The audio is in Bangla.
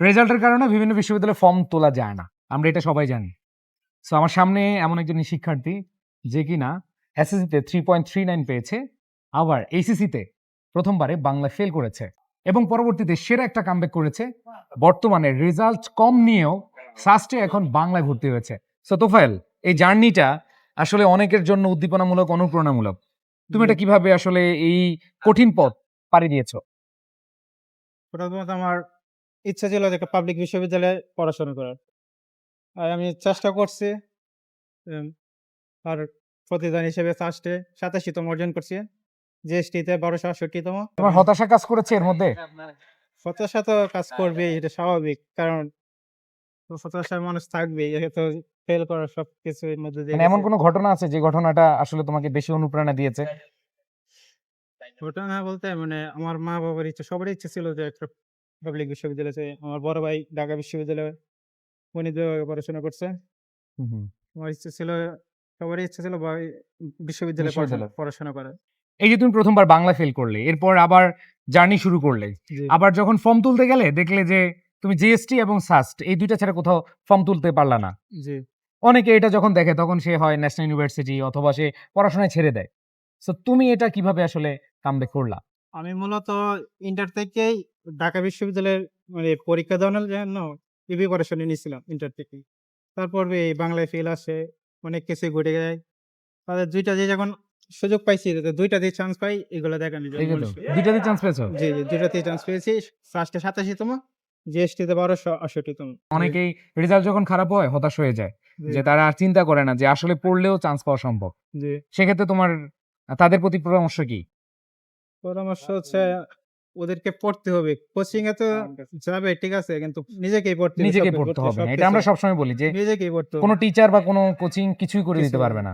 রেজাল্টের কারণে বিভিন্ন বিশ্ববিদ্যালয়ে ফর্ম তোলা যায় না। আমরা এটা সবাই জানি। সো আমার সামনে এমন একজন শিক্ষার্থী যে কিনা এসএসসিতে থ্রি পয়েন্ট থ্রি নাইন পেয়েছে, আবার এইসিসিতে প্রথমবারে বাংলা ফেল করেছে এবং পরবর্তীতে সেরা একটা কামব্যাক করেছে। বর্তমানে রেজাল্ট কম নিয়েও সাস্টে এখন বাংলায় ভর্তি হয়েছে। সো তোফায়েল, এই জার্নিটা আসলে অনেকের জন্য উদ্দীপনামূলক, অনুপ্রেরণামূলক। তুমি এটা কীভাবে আসলে এই কঠিন পথ পাড়ি দিয়েছ? প্রথমত আমার ইচ্ছা ছিল যে একটা পাবলিক বিশ্ববিদ্যালয়ে পড়াশোনা করার। আর আমি চেষ্টা করছি উম, আর প্রতিদান হিসেবে ফার্স্টে সাতাশিতম অর্জন করছি জিএসটিতে বারোশো আটষট্টিতম। তোমার হতাশা কাজ করেছে এর মধ্যে? হতাশা তো কাজ করবে এটা স্বাভাবিক কারণ হতাশার মানুষ থাকবে তো ফেল করার সব মধ্যে দিয়ে মানে এমন গেছে। কোনো ঘটনা আছে যে ঘটনাটা আসলে তোমাকে বেশি অনুপ্রেরণা দিয়েছে? ঘটনা বলতে মানে আমার মা বাবার ইচ্ছা সবারই ইচ্ছে ছিল যে একটা পাবলিক বিশ্ববিদ্যালয়ে যে আমার বড় ভাই ঢাকা বিশ্ববিদ্যালয়ে গণিত বিভাগে পড়াশোনা করছে। আমার ইচ্ছে ছিল সবারই ইচ্ছে ছিল বিশ্ববিদ্যালয়ে পড়াশোনা- করার। এই যে তুমি প্রথমবার বাংলা ফেল করলে এরপর আবার জার্নি শুরু করলে আবার যখন ফর্ম তুলতে গেলে দেখলে যে তুমি জিএসটি এবং সাস্ট এই দুইটা ছাড়া কোথাও ফর্ম তুলতে পারলা না। জি। অনেকে এটা যখন দেখে তখন সে হয় ন্যাশনাল ইউনিভার্সিটি অথবা সে পড়াশোনায় ছেড়ে দেয়। সো তুমি এটা কীভাবে আসলে কামব্যাক করলা? আমি মূলত ইন্টার থেকেই ঢাকা বিশ্ববিদ্যালয়ের মানে পরীক্ষা দেওয়ানোর জন্য প্রিপারেশনে নিয়েছিলাম ইন্টার থেকে তারপর এই বাংলায় ফেল আসে অনেক কিছু ঘটে যায়। তাদের দুইটা যে যখন সুযোগ পাইছি দুইটা দিয়ে চান্স পাই এগুলো দেখানোর জন্য এই যে তো, বলেছি। দুইটাতে চান্স পেয়েছ? জি জি দুইটাতেই চান্স পেয়েছি। ফার্স্টে সাতাশিতম জিএসটিতে বারোশো আষট্টিতম অনেকেই রেজাল্ট যখন খারাপ হয় হতাশ হয়ে যায়। যে তারা আর চিন্তা করে না যে আসলে পড়লেও চান্স পাওয়া সম্ভব। জি। সেক্ষেত্রে তোমার তাদের প্রতি পরামর্শ কি? পরামর্শ হচ্ছে ওদেরকে পড়তে হবে। কোচিং এ তো যাবে ঠিক আছে কিন্তু নিজেকেই পড়তে নিজেকে পড়তে হবে এটা আমরা সবসময় বলি যে নিজেকেই পড়তে হবে। কোনো টিচার বা কোনো কোচিং কিছুই করে দিতে পারবে না।